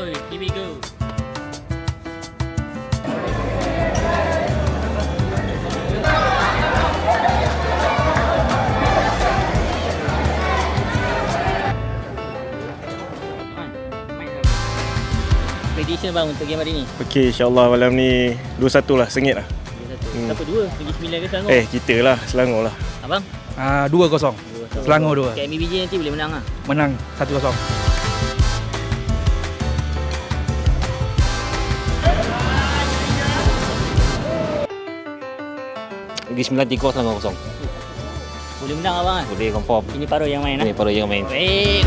Paroi. Here we go. Prediction bang untuk game hari ni. Okey, insyaAllah malam ni 2-1 lah, sengit lah. Hmm. Siapa dua? Negeri Sembilan ke Selangor? Eh, kita lah, Selangor lah. Abang? Ah, 2-0. Dua. Selangor dua. KMB BJ nanti boleh menang lah. Menang 1-0. Negeri Sembilan tiga Selangor kosong. Boleh menang abang kan? Boleh confirm. Ini Paroi yang main Ini lah. para yang main. Baik.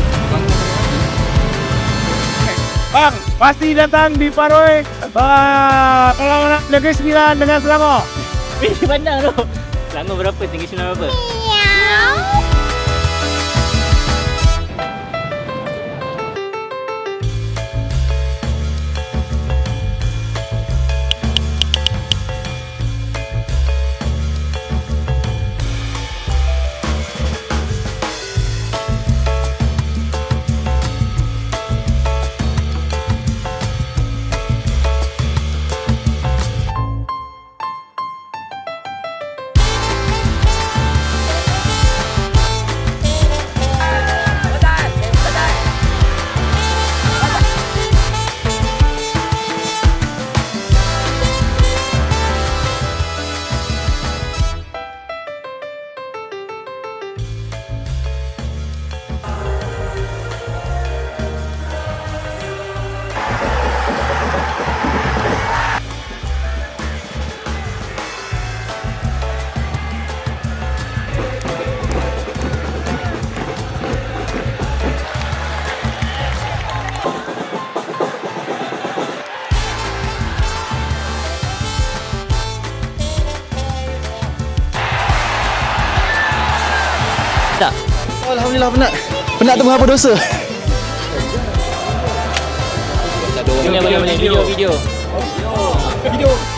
Bang, pasti datang di Paroi. Uh, perlawanan Negeri Sembilan dengan Selangor. Weh, pandang tu. Selangor berapa? Negeri Sembilan berapa? Tak. Alhamdulillah penat. Penat tu mengapa dosa. Boleh, boleh, boleh. Video, video. Video.